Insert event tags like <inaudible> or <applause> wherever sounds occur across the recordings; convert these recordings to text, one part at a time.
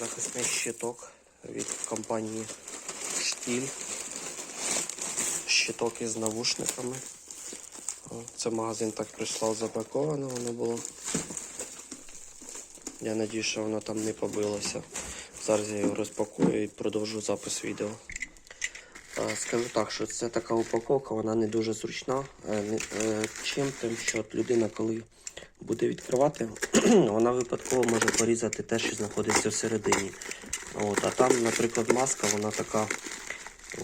захисний щиток від компанії Штіль. Щиток із навушниками. Це магазин так прислав запаковано воно було. Я надію, що воно там не побилося. Зараз я його розпакую і продовжу запис відео. Скажу так, що це така упаковка, вона не дуже зручна. Е, е, Чим тим, що людина, коли буде відкривати, <clears throat> вона випадково може порізати те, що знаходиться всередині. От, а там, наприклад, маска, вона така,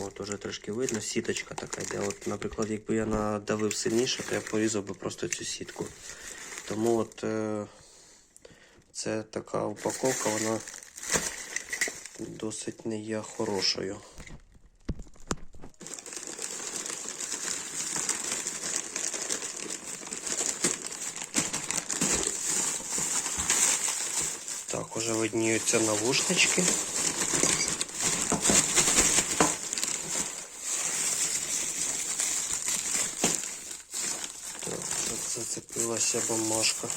от уже трошки видно, сіточка така йде. От, наприклад, якби я надавив сильніше, то я порізав би просто цю сітку. Тому от е, це така упаковка, вона досить не є хорошою. Так, уже видніються навушнички. Так, зацепилася бумажка.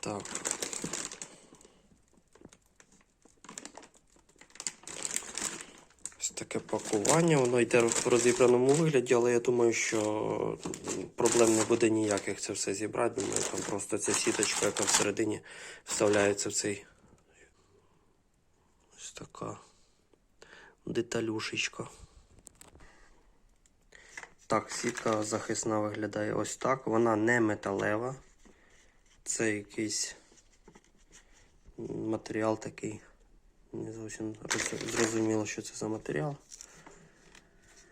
Так. Таке пакування, воно йде в розібраному вигляді, але я думаю, що проблем не буде ніяких це все зібрати. Думаю, там просто ця сіточка, яка всередині вставляється в цей. Ось така деталюшечка. Так, сітка захисна виглядає ось так. Вона не металева. Це якийсь матеріал такий. Не зовсім зрозуміло, що це за матеріал.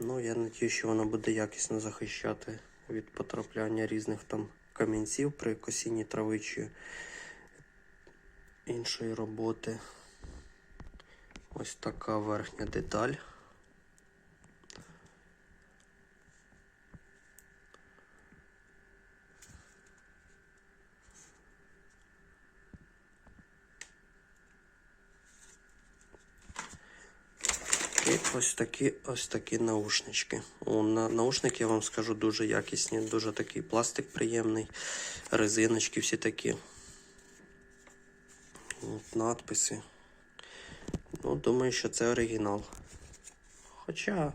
Ну, я надію, що воно буде якісно захищати від потрапляння різних там камінців при косінні трави чи іншої роботи. Ось така верхня деталь. Ось такі ось такі наушнички. О, на, наушники, я вам скажу, дуже якісні, дуже такий пластик приємний, резиночки всі такі. От, надписи. Ну, думаю, що це оригінал. Хоча.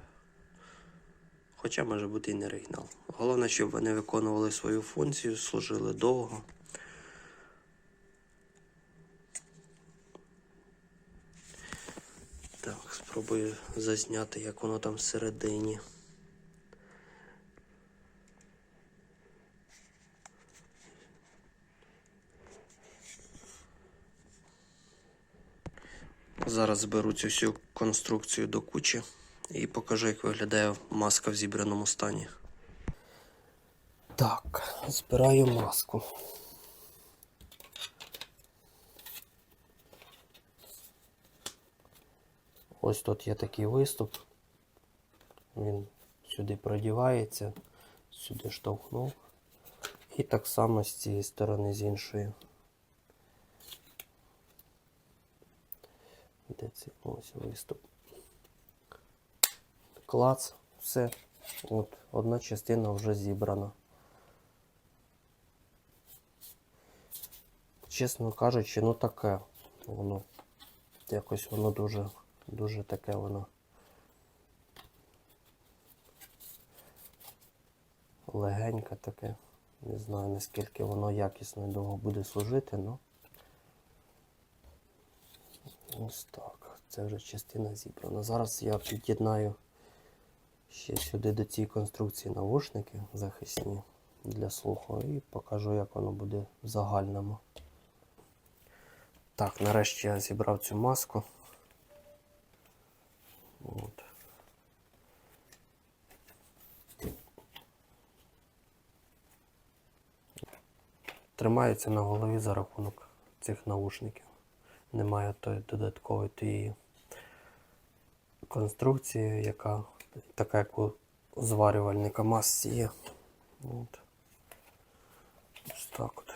Хоча може бути і не оригінал. Головне, щоб вони виконували свою функцію, служили довго. Так, спробую зазняти, як воно там всередині. Зараз зберу цю всю конструкцію до кучі і покажу, як виглядає маска в зібраному стані. Так, збираю маску. Ось тут є такий виступ. Він сюди продівається, сюди штовхнув. І так само з цієї сторони, з іншої. Де це ось виступ? Клац, все. От, одна частина вже зібрана. Чесно кажучи, ну таке воно. Якось воно дуже, дуже таке воно. Легеньке таке. Не знаю наскільки воно якісно і довго буде служити, але ось так. Це вже частина зібрана. Зараз я під'єднаю ще сюди до цієї конструкції навушники захисні для слуху і покажу, як воно буде в загальному. Так, нарешті я зібрав цю маску. тримається на голові за рахунок цих наушників. Немає тої додаткової тієї конструкції, яка така, як у зварювальника масці є. От. Ось так.